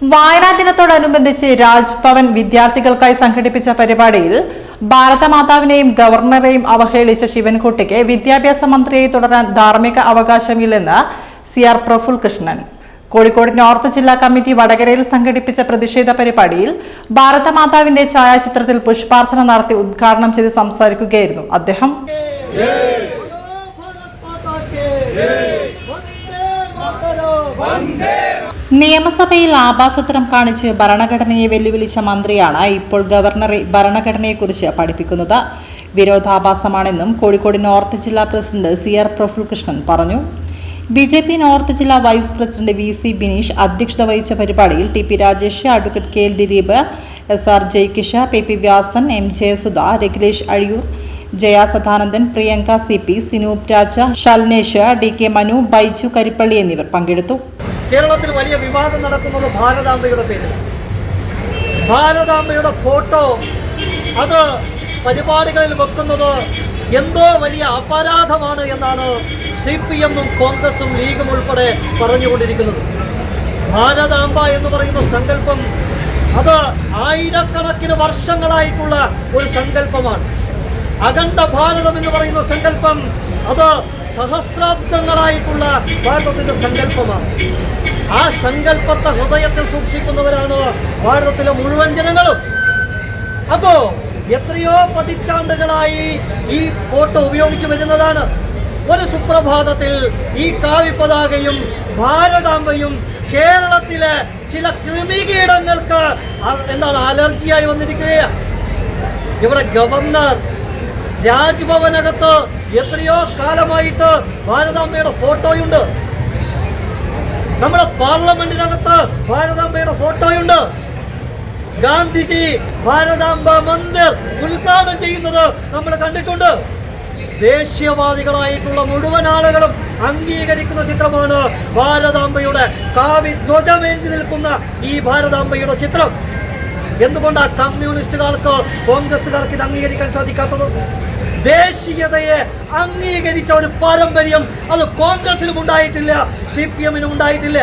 വായനാ ദിനത്തോടനുബന്ധിച്ച് രാജ്ഭവൻ വിദ്യാർത്ഥികൾക്കായി സംഘടിപ്പിച്ച പരിപാടിയിൽ ഭാരതമാതാവിനെയും ഗവർണറെയും അവഹേളിച്ച ശിവൻകുട്ടിക്ക് വിദ്യാഭ്യാസ മന്ത്രിയായി തുടരാൻ ധാർമ്മിക അവകാശമില്ലെന്ന് C R Praful Krishnan. Kozhikode north ജില്ലാ കമ്മിറ്റി വടകരയിൽ സംഘടിപ്പിച്ച പ്രതിഷേധ പരിപാടിയിൽ ഭാരതമാതാവിന്റെ ഛായാചിത്രത്തിൽ പുഷ്പാർച്ചന നടത്തി ഉദ്ഘാടനം ചെയ്ത് സംസാരിക്കുകയായിരുന്നു അദ്ദേഹം. വന്ദേ നിയമസഭയിൽ ആഭാസത്തരം കാണിച്ച് ഭരണഘടനയെ വെല്ലുവിളിച്ച മന്ത്രിയാണ് ഇപ്പോൾ ഗവർണറെ ഭരണഘടനയെക്കുറിച്ച് പഠിപ്പിക്കുന്നത്. വിരോധാഭാസമാണെന്നും കോഴിക്കോട് നോർത്ത് ജില്ലാ president C R Praful Krishnan പറഞ്ഞു. ബി ജെ പി നോർത്ത് ജില്ലാ vice president V C Bineesh അധ്യക്ഷത വഹിച്ച പരിപാടിയിൽ T P Rajesh advocate K L Dileep S R Jayakisha P P Vyasan M Jayasudha Raghilesh Azhiyur Jaya Sadanandan Priyanka C P Sinoop Raja Shalnesh D K Manu Baiju Karippally എന്നിവർ പങ്കെടുത്തു. കേരളത്തിൽ വലിയ വിവാദം നടക്കുന്നത് ഭാരതാംബയുടെ പേരിൽ. ഭാരതാംബയുടെ ഫോട്ടോ അത് പരിപാടികളിൽ വെക്കുന്നത് എന്തോ വലിയ അപരാധമാണ് എന്നാണ് സി പി എമ്മും കോൺഗ്രസും ലീഗും ഉൾപ്പെടെ പറഞ്ഞുകൊണ്ടിരിക്കുന്നത്. ഭാരതാംബ എന്ന് പറയുന്ന സങ്കല്പം അത് ആയിരക്കണക്കിന് വർഷങ്ങളായിട്ടുള്ള ഒരു സങ്കല്പമാണ്. അഖണ്ഡ ഭാരതം എന്ന് പറയുന്ന സങ്കല്പം അത് സഹസ്രാബ്ദങ്ങളായിട്ടുള്ള ഭാരതത്തിന്റെ സങ്കല്പമാണ്. ആ സങ്കല്പത്തെ ഹൃദയത്തിൽ സൂക്ഷിക്കുന്നവരാണ് ഭാരതത്തിലെ മുഴുവൻ ജനങ്ങളും. അപ്പോ എത്രയോ പതിറ്റാണ്ടുകളായി ഈ ഫോട്ടോ ഉപയോഗിച്ചു വരുന്നതാണ്. ഒരു സുപ്രഭാതത്തിൽ ഈ കാവിപ്പതാകയും ഭാരതാംബയും കേരളത്തിലെ ചില കൃമികീടങ്ങൾക്ക് എന്താണ് അലർജിയായി വന്നിരിക്കുകയാണ്. ഇവിടെ ഗവർണർ രാജ്ഭവനകത്ത് എത്രയോ കാലമായിട്ട് ഭാരതാമ്മയുടെ ഫോട്ടോയുണ്ട്. നമ്മുടെ പാർലമെന്റിനകത്ത് ഭാരതാംബയുടെ ഫോട്ടോയുണ്ട്. ഗാന്ധിജി ഭാരതാംബ മന്ദിർ ഉദ്ഘാടനം ചെയ്യുന്നത് നമ്മൾ കണ്ടിട്ടുണ്ട്. ദേശീയവാദികളായിട്ടുള്ള മുഴുവൻ ആളുകളും അംഗീകരിക്കുന്ന ചിത്രമാണ് ഭാരതാംബയുടെ കാവി ധ്വജമേന്തി നിൽക്കുന്ന ഈ ഭാരതാംബയുടെ ചിത്രം. എന്തുകൊണ്ടാണ് കമ്മ്യൂണിസ്റ്റുകാർക്ക് കോൺഗ്രസ്സുകാർക്ക് ഇത് അംഗീകരിക്കാൻ സാധിക്കാത്തത്? ദേശീയതയെ അംഗീകരിച്ച ഒരു പാരമ്പര്യം അത് കോൺഗ്രസിനും ഉണ്ടായിട്ടില്ല സി പി എമ്മിനും ഉണ്ടായിട്ടില്ല.